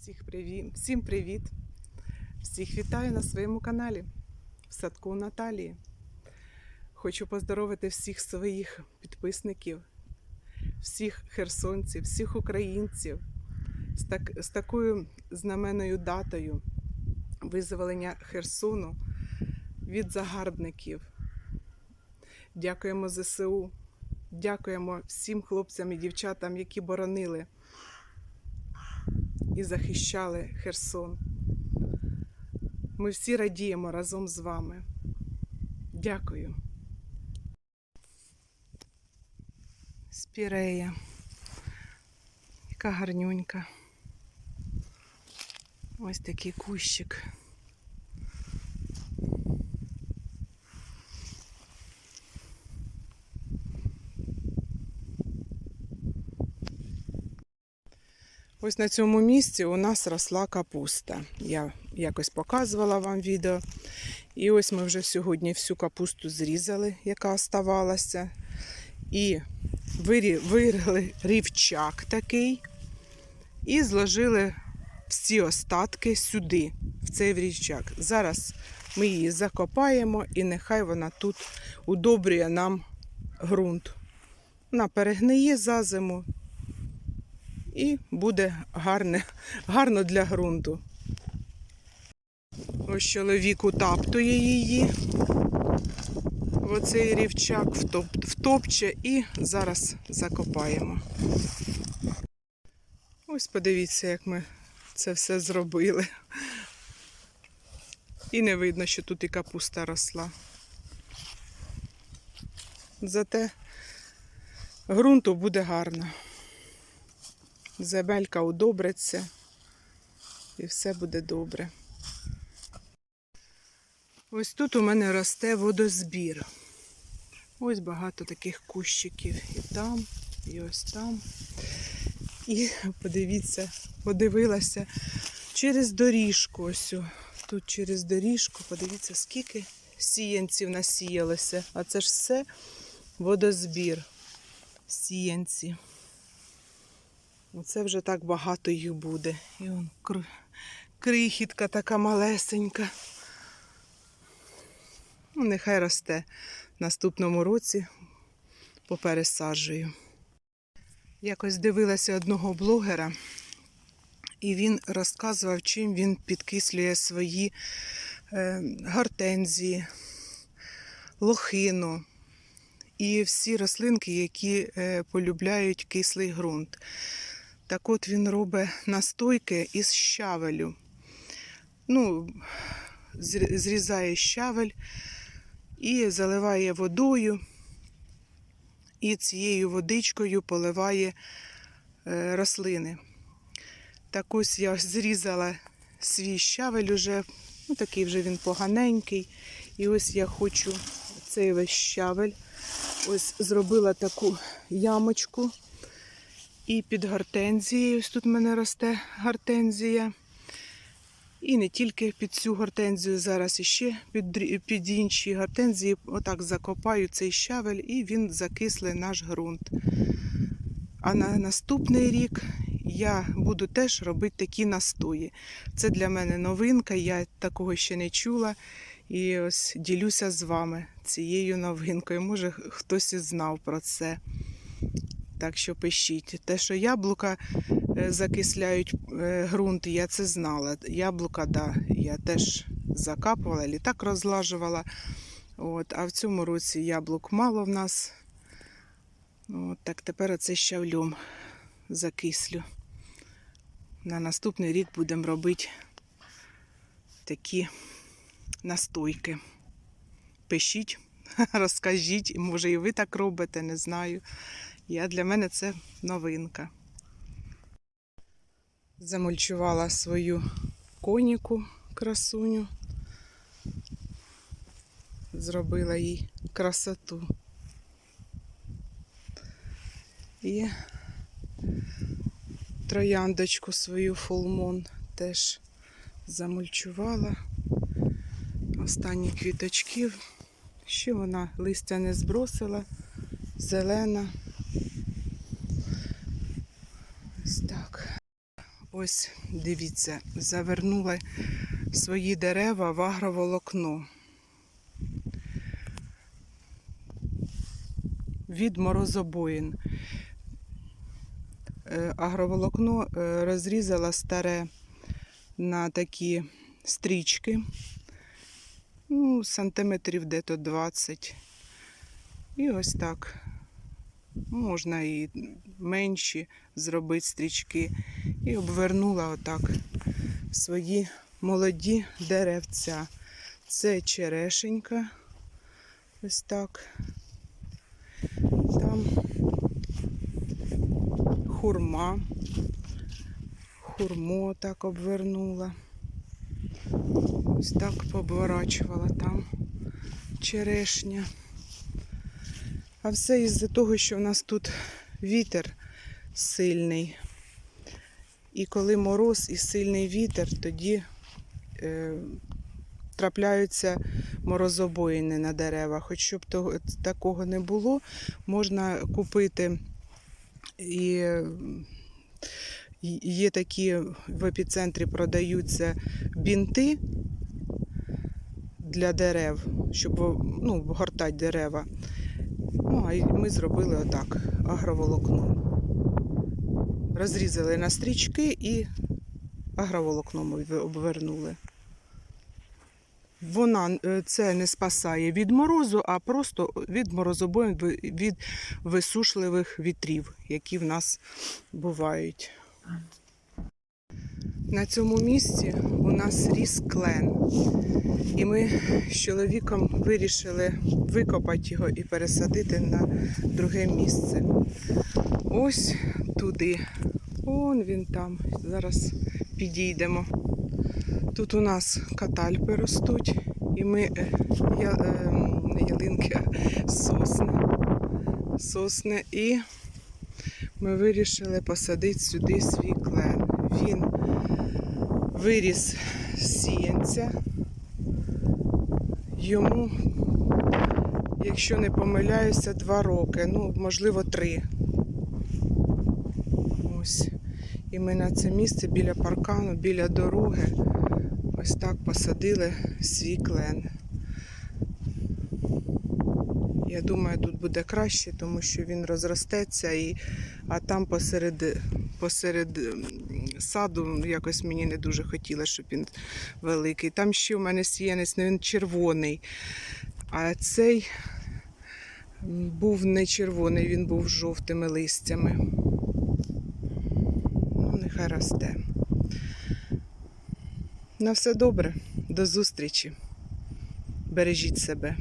Всіх привіт, всім привіт! Всіх вітаю на своєму каналі в садку Наталії. Хочу поздоровити всіх своїх підписників, всіх херсонців, всіх українців з, так, з такою знаменною датою визволення Херсону від загарбників. Дякуємо ЗСУ, дякуємо всім хлопцям і дівчатам, які боронили і захищали Херсон. Ми всі радіємо разом з вами. Дякую. Спірея. Яка гарнюнька. Ось такий кущик. Ось на цьому місці у нас росла капуста. Я якось показувала вам відео. І ось ми вже сьогодні всю капусту зрізали, яка оставалася. І вирили рівчак такий. І зложили всі остатки сюди, в цей рівчак. Зараз ми її закопаємо і нехай вона тут удобрює нам ґрунт. Вона перегниє за зиму, і буде гарне, гарно для ґрунту. Ось чоловік утаптує її. Оцей рівчак втоп, втопче і зараз закопаємо. Ось подивіться, як ми це все зробили. І не видно, що тут і капуста росла. Зате ґрунту буде гарно. Земелька удобриться і все буде добре. Ось тут у мене росте водозбір. Ось багато таких кущиків і там, і ось там. І подивіться, подивилася через доріжку. Ось тут через доріжку, подивіться, скільки сіянців насіялося. А це ж все водозбір. Сіянці. Оце вже так багато їх буде. І он кр- крихітка така малесенька. Ну, нехай росте в наступному році попересаджую. Якось дивилася одного блогера, і він розказував, чим він підкислює свої е, гортензії, лохину і всі рослинки, які е, полюбляють кислий ґрунт. Так от він робить настойки із щавелю. Ну, зрізає щавель і заливає водою, і цією водичкою поливає е, рослини. Так ось я зрізала свій щавель уже, ну такий вже він поганенький. І ось я хочу цей весь щавель. Ось зробила таку ямочку. І під гортензією, ось тут в мене росте гортензія. І не тільки під цю гортензію, зараз іще під, під інші гортензії. Отак закопаю цей щавель і він закисле наш ґрунт. А на наступний рік я буду теж робити такі настої. Це для мене новинка, я такого ще не чула. І ось ділюся з вами цією новинкою. Може, хтось і знав про це. Так що пишіть. Те, що яблука е, закисляють е, ґрунт, я це знала. Яблука, да, я теж закапувала, літак розлажувала. От, а в цьому році яблук мало в нас. От, так тепер оце щавлем закислю. На наступний рік будемо робити такі настойки. Пишіть, розкажіть, може і ви так робите, не знаю. Я для мене це новинка. Замульчувала свою коніку красуню. Зробила їй красоту. І трояндочку свою фулмон теж замульчувала. Останні квіточки. Ще вона листя не збросила, зелена. Ось так. Ось дивіться, завернули свої дерева в агроволокно. Від морозобоїн. Е, Агроволокно е, розрізала старе на такі стрічки, ну, сантиметрів дето 20. І ось так. Можна і менші зробити стрічки. І обвернула отак свої молоді деревця. Це черешенька. Ось так. Там хурма. Хурмо так обвернула. Ось так пообворачувала там черешня. А все із-за того, що в нас тут вітер сильний. І коли мороз і сильний вітер, тоді е, трапляються морозобоїни на деревах. Хоч щоб того, такого не було, можна купити і є такі в епіцентрі продаються бінти для дерев, щоб ну, гортати дерева. Ну, а ми зробили отак агроволокно. Розрізали на стрічки і агроволокном обвернули. Вона е, це не спасає від морозу, а просто від морозобоїн, ви- від висушливих вітрів, які в нас бувають. На цьому місці у нас ріс клен. І ми з чоловіком вирішили викопати його і пересадити на друге місце. Ось туди. Он він там. Зараз підійдемо. Тут у нас катальпи ростуть, і ми е, я, не ялинки, а сосни. Сосни. І ми вирішили посадити сюди свій клен. Він виріс з сіянця. Йому, якщо не помиляюся, два роки, ну, можливо, три. Ось. І ми на це місце біля паркану, біля дороги, ось так посадили свій клен. Я думаю, тут буде краще, тому що він розростеться, і, а там посеред, посеред саду якось мені не дуже хотілося, щоб він великий. Там ще у мене сіянець, ну, він червоний. А цей був не червоний, він був жовтими листями. Ну, нехай росте. На все добре. До зустрічі. Бережіть себе.